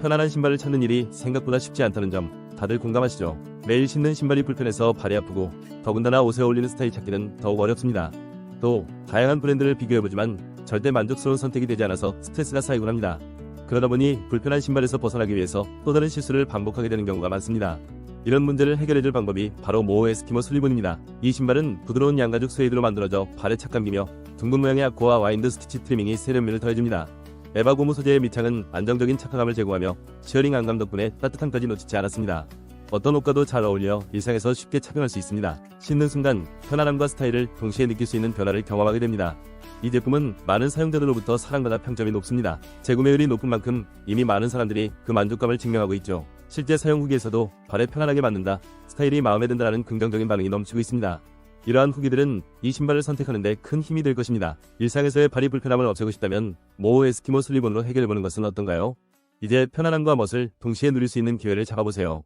편안한 신발을 찾는 일이 생각보다 쉽지 않다는 점 다들 공감하시죠? 매일 신는 신발이 불편해서 발이 아프고 더군다나 옷에 어울리는 스타일 찾기는 더욱 어렵습니다. 또 다양한 브랜드를 비교해보지만 절대 만족스러운 선택이 되지 않아서 스트레스가 쌓이곤 합니다. 그러다 보니 불편한 신발에서 벗어나기 위해서 또 다른 실수를 반복하게 되는 경우가 많습니다. 이런 문제를 해결해줄 방법이 바로 모호 에스키모 슬리본입니다. 이 신발은 부드러운 양가죽 스웨이드로 만들어져 발에 착 감기며 둥근 모양의 아코와 와인드 스티치 트리밍이 세련미를 더해줍니다. 에바 고무 소재의 밑창은 안정적인 착화감을 제공하며 시어링 안감 덕분에 따뜻함까지 놓치지 않았습니다. 어떤 옷과도 잘 어울려 일상에서 쉽게 착용할 수 있습니다. 신는 순간 편안함과 스타일을 동시에 느낄 수 있는 변화를 경험하게 됩니다. 이 제품은 많은 사용자들로부터 사랑받아 평점이 높습니다. 재구매율이 높은 만큼 이미 많은 사람들이 그 만족감을 증명하고 있죠. 실제 사용 후기에서도 발에 편안하게 맞는다, 스타일이 마음에 든다라는 긍정적인 반응이 넘치고 있습니다. 이러한 후기들은 이 신발을 선택하는 데 큰 힘이 될 것입니다. 일상에서의 발이 불편함을 없애고 싶다면 모호 에스키모 슬리본으로 해결해보는 것은 어떤가요? 이제 편안함과 멋을 동시에 누릴 수 있는 기회를 잡아보세요.